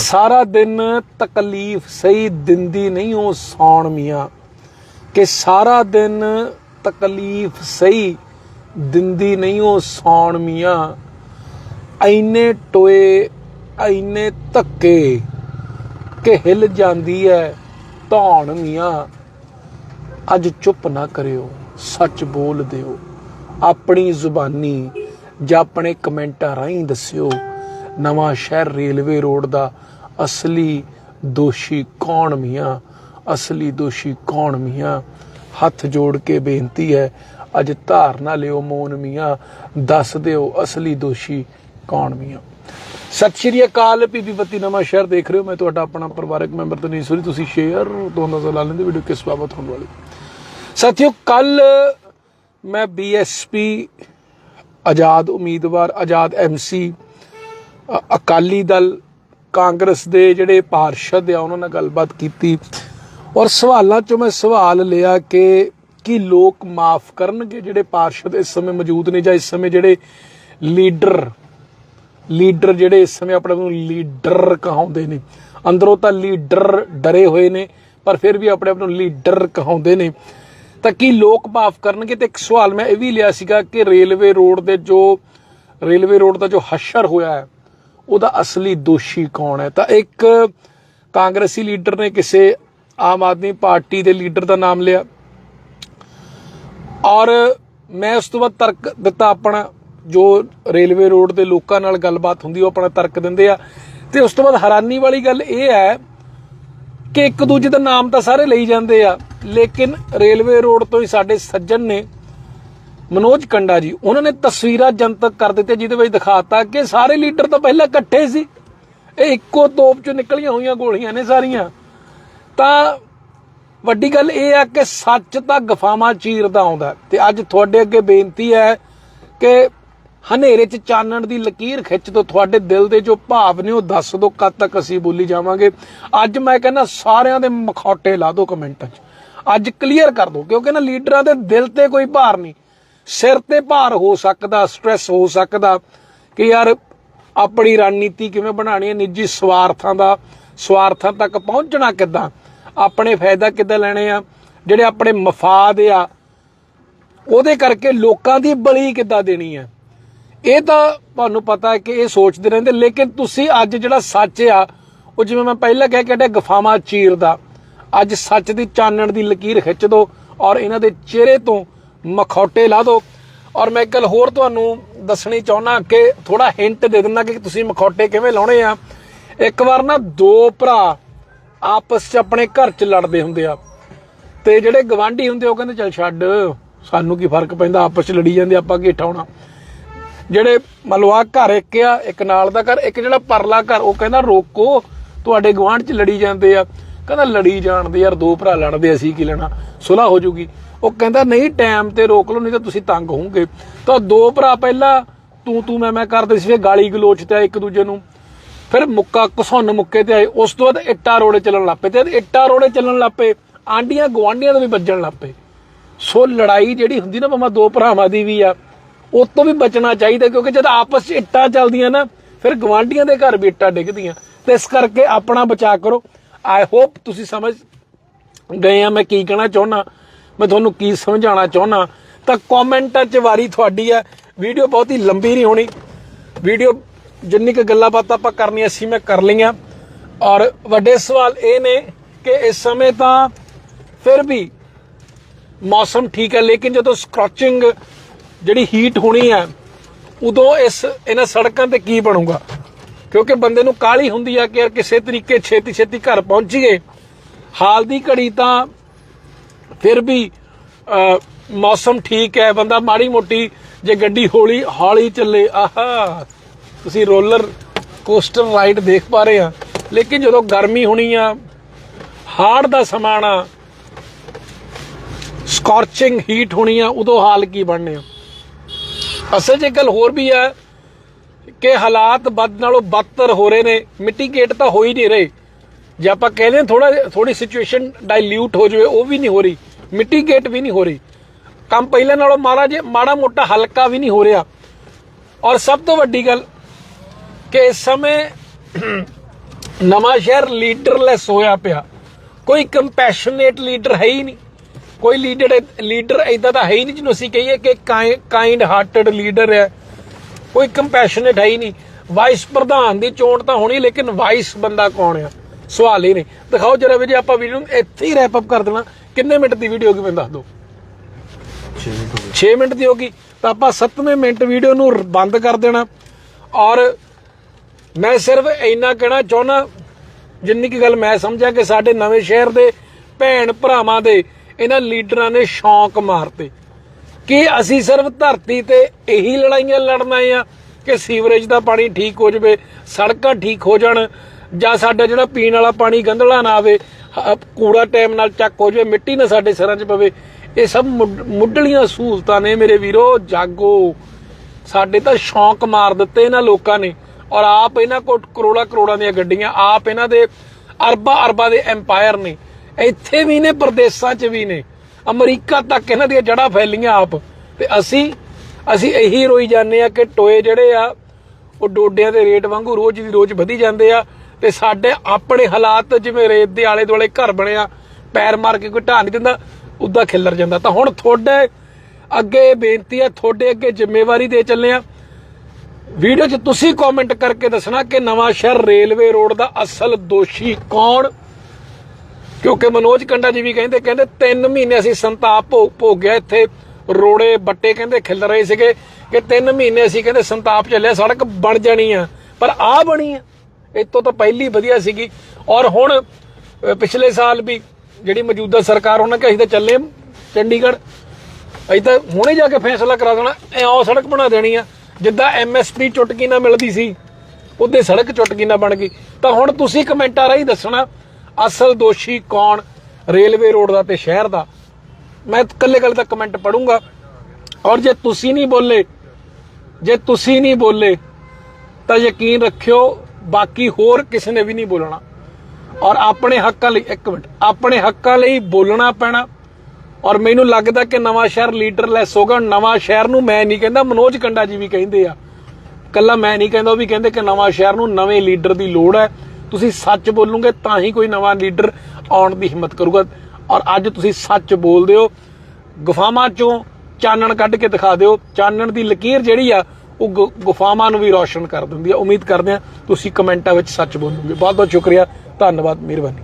ਸਾਰਾ ਦਿਨ ਤਕਲੀਫ ਸਹੀ ਦਿੰਦੀ ਨਹੀਂ ਉਹ ਸੌਣ ਮੀਆਂ। ਕਿ ਸਾਰਾ ਦਿਨ ਤਕਲੀਫ ਸਹੀ ਦਿੰਦੀ ਨਹੀਂ ਉਹ ਸੌਣ ਮੀਆਂ। ਐਨੇ ਟੋਏ, ਐਨੇ ਧੱਕੇ ਕਿ ਹਿਲ ਜਾਂਦੀ ਹੈ ਧੌਣ ਮੀਆਂ। ਅੱਜ ਚੁੱਪ ਨਾ ਕਰਿਓ, ਸੱਚ ਬੋਲ ਦਿਓ। ਆਪਣੀ ਜ਼ੁਬਾਨੀ ਜਾਂ ਆਪਣੇ ਕਮੈਂਟਾਂ ਰਾਹੀਂ ਦੱਸਿਓ। ਨਵਾਂ ਸ਼ਹਿਰ ਰੇਲਵੇ ਰੋਡ ਦਾ ਅਸਲੀ ਦੋਸ਼ੀ ਕੌਣ ਮੀਆਂ? ਅਸਲੀ ਦੋਸ਼ੀ ਕੌਣ ਮੀਆਂ? ਹੱਥ ਜੋੜ ਕੇ ਬੇਨਤੀ ਹੈ, ਅੱਜ ਧਾਰਨਾ ਲਿਓ ਮੋਨ ਮੀਆਂ, ਦੱਸ ਦਿਓ ਅਸਲੀ ਦੋਸ਼ੀ ਕੌਣ ਮੀਆਂ। ਸਤਿ ਸ਼੍ਰੀ ਅਕਾਲ, ਪੀਪੀ ਬੱਤੀ ਨਵਾਂ ਸ਼ਹਿਰ ਦੇਖ ਰਹੇ ਹੋ। ਮੈਂ ਤੁਹਾਡਾ ਆਪਣਾ ਪਰਿਵਾਰਕ ਮੈਂਬਰ ਤਨੀਸ਼ਵਰੀ ਤੁਸੀਂ ਸ਼ੇਅਰ ਤੋਂ ਨਜ਼ਰ ਲਾ ਲੈਂਦੇ ਵੀਡੀਓ ਕਿਸ ਬਾਬਤ ਹੋਣ ਵਾਲੀ। ਸਾਥੀਓ, ਕੱਲ ਮੈਂ ਬੀਐਸਪੀ ਆਜ਼ਾਦ ਉਮੀਦਵਾਰ, ਆਜ਼ਾਦ ਐਮਸੀ ਅਕਾਲੀ ਦਲ, ਕਾਂਗਰਸ ਦੇ ਜਿਹੜੇ ਪਾਰਸ਼ਦ ਆ, ਉਹਨਾਂ ਨਾਲ ਗੱਲਬਾਤ ਕੀਤੀ। ਔਰ ਸਵਾਲਾਂ ਚੋਂ ਮੈਂ ਸਵਾਲ ਲਿਆ ਕਿ ਕੀ ਲੋਕ ਮਾਫ ਕਰਨਗੇ ਜਿਹੜੇ ਪਾਰਸ਼ਦ ਇਸ ਸਮੇਂ ਮੌਜੂਦ ਨੇ ਜਾਂ ਇਸ ਸਮੇਂ ਜਿਹੜੇ ਲੀਡਰ ਲੀਡਰ ਜਿਹੜੇ ਇਸ ਸਮੇਂ ਆਪਣੇ ਆਪ ਨੂੰ ਲੀਡਰ ਕਹਾਉਂਦੇ ਨੇ। ਅੰਦਰੋਂ ਤਾਂ ਲੀਡਰ ਡਰੇ ਹੋਏ ਨੇ, ਪਰ ਫਿਰ ਵੀ ਆਪਣੇ ਆਪ ਨੂੰ ਲੀਡਰ ਕਹਾਉਂਦੇ ਨੇ। ਤਾਂ ਕੀ ਲੋਕ ਮਾਫ ਕਰਨਗੇ? ਤੇ ਇੱਕ ਸਵਾਲ ਮੈਂ ਇਹ ਵੀ ਲਿਆ ਸੀਗਾ ਕਿ ਰੇਲਵੇ ਰੋਡ ਦੇ ਜੋ, ਰੇਲਵੇ ਰੋਡ ਦਾ ਜੋ ਹਸ਼ਰ ਹੋਇਆ ਹੈ ਉਹਦਾ ਅਸਲੀ ਦੋਸ਼ੀ ਕੌਣ ਹੈ? ਤਾਂ ਇੱਕ ਕਾਂਗਰਸੀ ਲੀਡਰ ਨੇ ਕਿਸੇ ਆਮ ਆਦਮੀ ਪਾਰਟੀ ਦੇ ਲੀਡਰ ਦਾ ਨਾਮ ਲਿਆ। ਔਰ ਮੈਂ ਉਸ ਤੋਂ ਬਾਅਦ ਤਰਕ ਦਿੱਤਾ ਆਪਣਾ, ਜੋ ਰੇਲਵੇ ਰੋਡ ਦੇ ਲੋਕਾਂ ਨਾਲ ਗੱਲਬਾਤ ਹੁੰਦੀ, ਉਹ ਆਪਣਾ ਤਰਕ ਦਿੰਦੇ ਆ। ਤੇ ਉਸ ਤੋਂ ਬਾਅਦ ਹੈਰਾਨੀ ਵਾਲੀ ਗੱਲ ਇਹ ਹੈ ਕਿ ਇੱਕ ਦੂਜੇ ਦਾ ਨਾਮ ਤਾਂ ਸਾਰੇ ਲਈ ਜਾਂਦੇ ਆ, ਲੇਕਿਨ ਰੇਲਵੇ ਰੋਡ ਤੋਂ ਹੀ ਸਾਡੇ ਸੱਜਣ ਨੇ ਮਨੋਜ ਕੰਡਾ ਜੀ, ਉਹਨਾਂ ਨੇ ਤਸਵੀਰਾਂ ਜਨਤਕ ਕਰ ਦਿੱਤੇ ਜਿਹਦੇ ਵਿੱਚ ਦਿਖਾਤਾ ਕਿ ਸਾਰੇ ਲੀਡਰ ਤਾਂ ਪਹਿਲਾਂ ਇਕੱਠੇ ਸੀ। ਇਹ ਇੱਕੋ ਤੋਪ ਚੋਂ ਨਿਕਲੀਆਂ ਹੋਈਆਂ, ਗੋਲੀਆਂ ਨੇ ਸਾਰੀਆਂ। ਤਾਂ ਵੱਡੀ ਗੱਲ ਇਹ ਆ ਕਿ ਸੱਚ ਤਾਂ ਗਫਾਵਾਂ ਚੀਰਦਾ ਆਉਂਦਾ ਤੇ ਅੱਜ ਤੁਹਾਡੇ ਅੱਗੇ ਬੇਨਤੀ ਹੈ ਕਿ ਹਨੇਰੇ 'ਚ ਚਾਨਣ ਦੀ ਲਕੀਰ ਖਿੱਚ ਦੋ ਤੁਹਾਡੇ ਦਿਲ ਦੇ ਜੋ ਭਾਵ ਨੇ ਉਹ ਦੱਸ ਦੋ ਕਦ ਤੱਕ ਅਸੀਂ ਬੋਲੀ ਜਾਵਾਂਗੇ। ਅੱਜ ਮੈਂ ਕਹਿੰਦਾ ਸਾਰਿਆਂ ਦੇ ਮਖੌਟੇ ਲਾ ਦਿਓ ਕਮੈਂਟਾਂ 'ਚ। ਅੱਜ ਕਲੀਅਰ ਕਰ ਦਿਓ, ਕਿਉਂਕਿ ਨਾ ਲੀਡਰਾਂ ਦੇ ਦਿਲ ਤੇ ਕੋਈ ਭਾਰ ਨਹੀਂ। ਸਿਰ ਤੇ ਭਾਰ ਹੋ ਸਕਦਾ ਸਟ੍ਰੈਸ ਹੋ ਸਕਦਾ ਕਿ ਯਾਰ ਆਪਣੀ ਰਣਨੀਤੀ ਕਿਵੇਂ ਬਣਾਣੀ ਹੈ, ਨਿੱਜੀ ਸਵਾਰਥਾਂ ਦਾ, ਸਵਾਰਥਾਂ ਤੱਕ ਪਹੁੰਚਣਾ ਕਿੱਦਾਂ, ਆਪਣੇ ਫਾਇਦਾ ਕਿੱਦਾਂ ਲੈਣੇ ਆ, ਜਿਹੜੇ ਆਪਣੇ ਮਫਾਦ ਆ, ਉਹਦੇ ਕਰਕੇ ਲੋਕਾਂ ਦੀ ਬਲੀ ਕਿੱਦਾਂ ਦੇਣੀ ਹੈ। ਇਹ ਤਾਂ ਤੁਹਾਨੂੰ ਪਤਾ ਹੈ ਕਿ ਇਹ ਸੋਚਦੇ ਰਹਿੰਦੇ, ਲੇਕਿਨ ਤੁਸੀਂ ਅੱਜ ਜਿਹੜਾ ਸੱਚ ਆ, ਉਹ ਜਿਵੇਂ ਮੈਂ ਪਹਿਲਾਂ ਕਹਿ ਕੇ ਹਟਿਆ ਗਫਾਮਾ ਚੀਰਦਾ, ਅੱਜ ਸੱਚ ਦੀ ਚਾਨਣ ਦੀ ਲਕੀਰ ਖਿੱਚ ਦੋ ਔਰ ਇਹਨਾਂ ਦੇ ਚਿਹਰੇ ਤੋਂ ਮਖੌਟੇ ਲਾ ਦਿਓ। ਔਰ ਮੈਂ ਇੱਕ ਗੱਲ ਹੋਰ ਤੁਹਾਨੂੰ ਦੱਸਣੀ ਚਾਹੁੰਦਾ ਕਿ ਥੋੜਾ ਹਿੰਟ ਦੇ ਦਿੰਦਾ ਕਿ ਤੁਸੀਂ ਮਖੌਟੇ ਕਿਵੇਂ ਲਾਉਣੇ ਆ। ਇੱਕ ਵਾਰ ਨਾ ਦੋ ਭਰਾ ਆਪਸ 'ਚ ਆਪਣੇ ਘਰ 'ਚ ਲੜਦੇ ਹੁੰਦੇ ਆ। ਤੇ ਜਿਹੜੇ ਗਵਾਂਢੀ ਹੁੰਦੇ ਉਹ ਕਹਿੰਦੇ, ਚੱਲ ਛੱਡ, ਸਾਨੂੰ ਕੀ ਫ਼ਰਕ ਪੈਂਦਾ? ਆਪਸ 'ਚ ਲੜੀ ਜਾਂਦੇ ਆਪਾਂ ਕੀ ਠਾਉਣਾ ਜਿਹੜੇ ਮਲਵਾ ਘਰ ਇੱਕ ਆ, ਇੱਕ ਨਾਲ ਦਾ ਘਰ, ਇੱਕ ਜਿਹੜਾ ਪਰਲਾ ਘਰ, ਉਹ ਕਹਿੰਦਾ, ਰੋਕੋ, ਤੁਹਾਡੇ ਗਵਾਂਢ 'ਚ ਲੜੀ ਜਾਂਦੇ ਆ। ਕਹਿੰਦਾ, ਲੜੀ ਜਾਣਦੇ ਯਾਰ, ਦੋ ਭਰਾ ਲੜਦੇ ਅਸੀਂ ਕੀ ਲੈਣਾ? ਸੁਲ੍ਹਾ ਹੋ ਜੂਗੀ। ਉਹ ਕਹਿੰਦਾ, ਨਹੀਂ ਟਾਈਮ ਤੇ ਰੋਕ ਲਓ, ਨਹੀਂ ਤਾਂ ਤੁਸੀਂ ਤੰਗ ਹੋਵੋਗੇ। ਤਾਂ ਦੋ ਭਰਾ ਪਹਿਲਾਂ, ਤੂੰ ਤੂੰ, ਮੈਂ ਮੈਂ ਕਰਦੇ ਸੀ, ਫਿਰ ਗਾਲੀ ਗਲੋਚ ਤੇ ਇੱਕ ਦੂਜੇ ਨੂੰ। ਫਿਰ ਮੁੱਕਾ ਘਸੁੰਨ ਮੁੱਕੇ ਤੇ ਆਏ। ਉਸ ਤੋਂ ਬਾਅਦ ਇੱਟਾਂ ਰੋੜੇ ਚੱਲਣ ਲੱਪੇ ਤੇ ਇੱਟਾਂ ਰੋੜੇ ਚੱਲਣ ਲੱਪੇ ਆਂਡੀਆਂ ਗਵਾਂਡੀਆਂ ਦੇ ਵੀ ਵੱਜਣ ਲੱਪੇ ਸੋ ਲੜਾਈ ਜਿਹੜੀ ਹੁੰਦੀ ਨਾ ਭਾਵੇਂ ਦੋ ਭਰਾਵਾਂ ਦੀ ਵੀ ਆ ਉਹ ਤੋਂ ਵੀ ਬਚਣਾ ਚਾਹੀਦਾ ਕਿਉਂਕਿ ਜਦ ਆਪਸ 'ਚ ਇੱਟਾਂ ਚੱਲਦੀਆਂ ਨਾ, ਫਿਰ ਗਵਾਂਡੀਆਂ ਦੇ ਘਰ ਵੀ ਇੱਟਾਂ ਡਿੱਗਦੀਆਂ। ਤੇ ਇਸ ਕਰਕੇ ਆਪਣਾ ਬਚਾਅ ਕਰੋ। ਆਈ ਹੋਪ ਤੁਸੀਂ ਸਮਝ ਗਏ ਆ ਮੈਂ ਕੀ ਕਹਿਣਾ ਚਾਹੁੰਦਾ। ਮੈਂ ਤੁਹਾਨੂੰ ਕੀ ਸਮਝਾਉਣਾ ਚਾਹੁੰਦਾ ਤਾਂ ਕਮੈਂਟਾਂ 'ਚ ਵਾਰੀ ਤੁਹਾਡੀ ਹੈ। ਵੀਡੀਓ ਬਹੁਤ ਹੀ ਲੰਬੀ ਨਹੀਂ ਹੋਣੀ। ਵੀਡੀਓ ਜਿੰਨੀ ਕੁ ਗੱਲਾਂ ਬਾਤਾਂ ਆਪਾਂ ਕਰਨੀਆਂ ਸੀ, ਮੈਂ ਕਰ ਲਈਆਂ। ਔਰ ਵੱਡੇ ਸਵਾਲ ਇਹ ਨੇ ਕਿ ਇਸ ਸਮੇਂ ਤਾਂ ਫਿਰ ਵੀ ਮੌਸਮ ਠੀਕ ਹੈ, ਲੇਕਿਨ ਜਦੋਂ ਸਕ੍ਰੋਚਿੰਗ ਜਿਹੜੀ ਹੀਟ ਹੋਣੀ ਹੈ, ਉਦੋਂ ਇਸ, ਇਹਨਾਂ ਸੜਕਾਂ ਤੇ ਕੀ ਬਣੂਗਾ? ਕਿਉਂਕਿ ਬੰਦੇ ਨੂੰ ਕਾਲੀ ਹੁੰਦੀ ਆ ਕਿ ਯਾਰ ਕਿਸੇ ਤਰੀਕੇ ਛੇਤੀ ਛੇਤੀ ਘਰ ਪਹੁੰਚੀਏ ਹਾਲ ਦੀ ਘੜੀ ਤਾਂ ਫਿਰ ਵੀ ਮੌਸਮ ਠੀਕ ਹੈ, ਬੰਦਾ ਮਾੜੀ ਮੋਟੀ ਜੇ ਗੱਡੀ ਹੌਲੀ ਹੌਲੀ ਚੱਲੇ, ਆਹਾ, ਤੁਸੀਂ ਰੋਲਰ ਕੋਸਟਰ ਰਾਈਡ ਦੇਖ ਪਾ ਰਹੇ ਆ। ਲੇਕਿਨ ਜਦੋਂ ਗਰਮੀ ਹੋਣੀ ਆ ਹਾਰਡ ਦਾ ਸਮਾਂ ਆ ਸਕੋਰਚਿੰਗ ਹੀਟ ਹੋਣੀ ਆ, ਉਦੋਂ ਹਾਲ ਕੀ ਬਣਨੇ ਆ। ਅਸਲ 'ਚ ਇੱਕ ਗੱਲ ਹੋਰ ਵੀ ਹੈ ਕਿ ਹਾਲਾਤ ਬਦ ਨਾਲੋਂ ਬਦਤਰ ਹੋ ਰਹੇ ਨੇ ਮਿਟੀਗੇਟ ਤਾਂ ਹੋ ਹੀ ਨਹੀਂ ਰਹੇ। ਜੇ ਆਪਾਂ ਕਹਿੰਦੇ ਥੋੜਾ ਥੋੜੀ ਸਿਚੁਏਸ਼ਨ ਡਾਈਲਿਊਟ ਹੋ ਜਾਵੇ, ਉਹ ਵੀ ਨਹੀਂ ਹੋ ਰਹੀ। ਮਿਟੀਗੇਟ ਵੀ ਨਹੀਂ ਹੋ ਰਹੀ। ਕੰਮ ਪਹਿਲਾਂ ਨਾਲੋਂ ਮਾੜਾ ਜੇ ਮਾੜਾ ਮੋਟਾ ਹਲਕਾ ਵੀ ਨਹੀਂ ਹੋ ਰਿਹਾ। ਔਰ ਸਭ ਤੋਂ ਵੱਡੀ ਗੱਲ ਕਿ ਇਸ ਸਮੇਂ ਨਵਾਂ ਸ਼ਹਿਰ ਲੀਡਰਲੈਸ ਹੋਇਆ ਪਿਆ। ਕੋਈ ਕੰਪੈਸ਼ਨੇਟ ਲੀਡਰ ਹੈ ਹੀ ਨਹੀਂ। ਕੋਈ ਲੀਡਰ ਲੀਡਰ ਇਦਾਂ ਦਾ ਹੈ ਹੀ ਨਹੀਂ ਜਿਹਨੂੰ ਅਸੀਂ ਕਹੀਏ ਕਿ ਕਾਈਂਡ ਹਾਰਟਡ ਲੀਡਰ ਹੈ। ਕੋਈ ਕੰਪੈਸ਼ਨੇਟ ਹੈ ਹੀ ਨਹੀਂ। ਵਾਈਸ ਪ੍ਰਧਾਨ ਦੀ ਚੋਣ ਤਾਂ ਹੋਣੀ, ਲੇਕਿਨ ਵਾਈਸ ਬੰਦਾ ਕੌਣ ਆ? ਸਵਾਲ ਹੀ ਨਹੀਂ। ਦਿਖਾਓ ਜਰਾ ਵੀ ਜੇ ਆਪਾਂ ਵੀਡੀਓ ਨੂੰ ਇੱਥੇ ਹੀ ਰੈਪ ਅਪ ਕਰ ਦੇਣਾ। ਕਿੰਨੇ ਮਿੰਟ ਦੀ ਵੀਡੀਓ ਹੋਗੀ ਮੈਨੂੰ ਦੱਸ ਦਿਓ। 6 ਮਿੰਟ ਦੀ ਹੋਗੀ। ਤਾਂ ਆਪਾਂ 7ਵੇਂ ਮਿੰਟ ਵੀਡੀਓ ਨੂੰ ਬੰਦ ਕਰ ਦੇਣਾ। ਔਰ ਮੈਂ ਸਿਰਫ ਇੰਨਾ ਕਹਿਣਾ ਚਾਹੁੰਦਾ ਜਿੰਨੀ ਕੀ ਗੱਲ ਮੈਂ ਸਮਝਿਆ ਕਿ ਸਾਡੇ ਨਵੇਂ ਸ਼ਹਿਰ ਦੇ ਭੈਣ ਭਰਾਵਾਂ ਦੇ ਇਹਨਾਂ ਲੀਡਰਾਂ ਨੇ ਸ਼ੌਂਕ ਮਾਰਤੇ। ਕਿ ਅਸੀਂ ਸਿਰਫ ਧਰਤੀ ਤੇ ਇਹੀ ਲੜਾਈਆਂ ਲੜਨ ਆਏ ਆ ਕਿ ਸੀਵਰੇਜ ਦਾ ਪਾਣੀ ਠੀਕ ਹੋ ਜਾਵੇ ਸੜਕਾਂ ਠੀਕ ਹੋ ਜਾਣ ਜਾਂ ਸਾਡਾ ਜਿਹੜਾ ਪੀਣ ਵਾਲਾ ਪਾਣੀ ਗੰਧਲਾ ਨਾ ਆਵੇ ਕੂੜਾ ਟਾਈਮ ਨਾਲ ਚੱਕ ਹੋ ਜਾਵੇ, ਮਿੱਟੀ ਨਾ ਸਾਡੇ ਸਿਰਾਂ 'ਚ ਪਵੇ, ਇਹ ਸਭ ਮੁੱਢਲੀਆਂ ਸਹੂਲਤਾਂ ਨੇ ਮੇਰੇ ਵੀਰੋ, ਜਾਗੋ। ਸਾਡੇ ਤਾਂ ਸ਼ੌਂਕ ਮਾਰ ਦਿੱਤੇ ਇਹਨਾਂ ਲੋਕਾਂ ਨੇ, ਔਰ ਆਪ ਇਹਨਾਂ ਕੋਲ ਕਰੋੜਾਂ ਕਰੋੜਾਂ ਦੀਆਂ ਗੱਡੀਆਂ, ਆਪ ਇਹਨਾਂ ਦੇ ਅਰਬਾਂ ਅਰਬਾਂ ਦੇ ਐਮਪਾਇਰ ਨੇ। ਇੱਥੇ ਵੀ ਨੇ, ਪਰਦੇਸ਼ਾਂ 'ਚ ਵੀ ਨੇ। ਅਮਰੀਕਾ ਤੱਕ ਇਹਨਾਂ ਦੀਆਂ ਜੜ੍ਹਾਂ ਫੈਲੀਆਂ ਆਪ। ਤੇ ਅਸੀਂ ਅਸੀਂ ਇਹੀ ਰੋਈ ਜਾਂਦੇ ਆ ਕਿ ਟੋਏ ਜਿਹੜੇ ਆ, ਉਹ ਡੋਡਿਆਂ ਦੇ ਰੇਟ ਵਾਂਗੂ ਰੋਜ਼ ਦੀ ਰੋਜ਼ ਵਧੀ ਜਾਂਦੇ ਆ। ਤੇ ਸਾਡੇ ਆਪਣੇ ਹਾਲਾਤ ਜਿਵੇਂ ਰੇਤ ਦੇ ਆਲੇ ਦੁਆਲੇ ਘਰ ਬਣਿਆ ਪੈਰ ਮਾਰ ਕੇ ਕੋਈ ਢਾਹ ਨਹੀਂ ਦਿੰਦਾ, ਉਦਾਂ ਖਿੱਲਰ ਜਾਂਦਾ। ਤਾਂ ਹੁਣ ਤੁਹਾਡੇ ਅੱਗੇ ਬੇਨਤੀ ਹੈ, ਤੁਹਾਡੇ ਅੱਗੇ ਜ਼ਿੰਮੇਵਾਰੀ ਦੇ ਚੱਲੇ ਆ। ਵੀਡੀਓ 'ਚ ਤੁਸੀਂ ਕਮੈਂਟ ਕਰਕੇ ਦੱਸਣਾ ਕਿ ਨਵਾਂ ਸ਼ਹਿਰ ਰੇਲਵੇ ਰੋਡ ਦਾ ਅਸਲ ਦੋਸ਼ੀ ਕੌਣ? ਕਿਉਂਕਿ ਮਨੋਜ ਕੰਡਾ ਜੀ ਵੀ ਕਹਿੰਦੇ ਕਹਿੰਦੇ 3 ਮਹੀਨੇ ਅਸੀਂ ਸੰਤਾਪ ਭੋਗ ਭੋਗਿਆ ਇੱਥੇ। ਰੋੜੇ ਬੱਟੇ ਕਹਿੰਦੇ ਖਿਲ ਰਹੇ ਸੀਗੇ ਕਿ 3 ਮਹੀਨੇ ਅਸੀਂ ਕਹਿੰਦੇ ਸੰਤਾਪ ਚੱਲਿਆ, ਸੜਕ ਬਣ ਜਾਣੀ ਆ, ਪਰ ਆ ਬਣੀ ਆ। ਇਤੋਂ ਤਾਂ ਪਹਿਲੀ ਵਧੀਆ ਸੀਗੀ। ਔਰ ਹੁਣ ਪਿਛਲੇ ਸਾਲ ਵੀ ਜਿਹੜੀ ਮੌਜੂਦਾ ਸਰਕਾਰ ਉਹਨਾਂ ਕਿ ਅਸੀਂ ਤਾਂ ਚੱਲੇ ਚੰਡੀਗੜ੍ਹ। ਅਸੀਂ ਤਾਂ ਹੁਣੇ ਜਾ ਕੇ ਫੈਸਲਾ ਕਰਾ ਦੇਣਾ ਐਂ ਸੜਕ ਬਣਾ ਦੇਣੀ ਆ। ਜਿੱਦਾਂ ਐਮਐਸਪੀ ਚੁਟਕੀ ਨਾ ਮਿਲਦੀ ਸੀ, ਉਹਦੇ ਸੜਕ ਚੁਟਕੀ ਨਾ ਬਣ ਗਈ। ਤਾਂ ਹੁਣ ਤੁਸੀਂ ਕਮੈਂਟਾਂ ਰਾਹੀਂ ਦੱਸਣਾ, ਅਸਲ ਦੋਸ਼ੀ ਕੌਣ ਰੇਲਵੇ ਰੋਡ ਦਾ ਤੇ ਸ਼ਹਿਰ ਦਾ? ਮੈਂ ਕੱਲੇ ਕੱਲੇ ਦਾ ਕਮੈਂਟ ਪੜੂੰਗਾ। ਔਰ ਜੇ ਤੁਸੀਂ ਨਹੀਂ ਬੋਲੇ, ਜੇ ਤੁਸੀਂ ਨਹੀਂ ਬੋਲੇ, ਤਾਂ ਯਕੀਨ ਰੱਖਿਓ ਬਾਕੀ ਹੋਰ ਕਿਸੇ ਨੇ ਵੀ ਨਹੀਂ ਬੋਲਣਾ। ਔਰ ਆਪਣੇ ਹੱਕਾਂ ਲਈ, ਇੱਕ ਮਿੰਟ, ਆਪਣੇ ਹੱਕਾਂ ਲਈ ਬੋਲਣਾ ਪੈਣਾ। ਔਰ ਮੈਨੂੰ ਲੱਗਦਾ ਕਿ ਨਵਾਂ ਸ਼ਹਿਰ ਲੀਡਰਲੈਸ ਹੋਗਾ। ਨਵਾਂ ਸ਼ਹਿਰ ਨੂੰ ਮੈਂ ਨਹੀਂ ਕਹਿੰਦਾ, ਮਨੋਜ ਕੰਡਾ ਜੀ ਵੀ ਕਹਿੰਦੇ ਆ। ਕੱਲਾ ਮੈਂ ਨਹੀਂ ਕਹਿੰਦਾ, ਉਹ ਵੀ ਕਹਿੰਦੇ ਕਿ ਨਵਾਂ ਸ਼ਹਿਰ ਨੂੰ ਨਵੇਂ ਲੀਡਰ ਦੀ ਲੋੜ ਹੈ। ਤੁਸੀਂ ਸੱਚ ਬੋਲੋਗੇ ਤਾਂ ਹੀ ਕੋਈ ਨਵਾਂ ਲੀਡਰ ਆਉਣ ਦੀ ਹਿੰਮਤ ਕਰੂਗਾ। ਔਰ ਅੱਜ ਤੁਸੀਂ ਸੱਚ ਬੋਲਦੇ ਹੋ। ਗੁਫਾਵਾਂ ਚੋਂ ਚਾਨਣ ਕੱਢ ਕੇ ਦਿਖਾ ਦਿਓ। ਚਾਨਣ ਦੀ ਲਕੀਰ ਜਿਹੜੀ ਆ ਉਹ ਗੁ- ਗੁਫਾਵਾਂ ਨੂੰ ਵੀ ਰੌਸ਼ਨ ਕਰ ਦਿੰਦੀ ਹੈ ਉਮੀਦ ਕਰਦੇ ਹਾਂ ਤੁਸੀਂ ਕਮੈਂਟਾਂ ਵਿੱਚ ਸੱਚ ਬੋਲੋਗੇ। ਬਹੁਤ ਬਹੁਤ ਸ਼ੁਕਰੀਆ। ਧੰਨਵਾਦ। ਮਿਹਰਬਾਨੀ।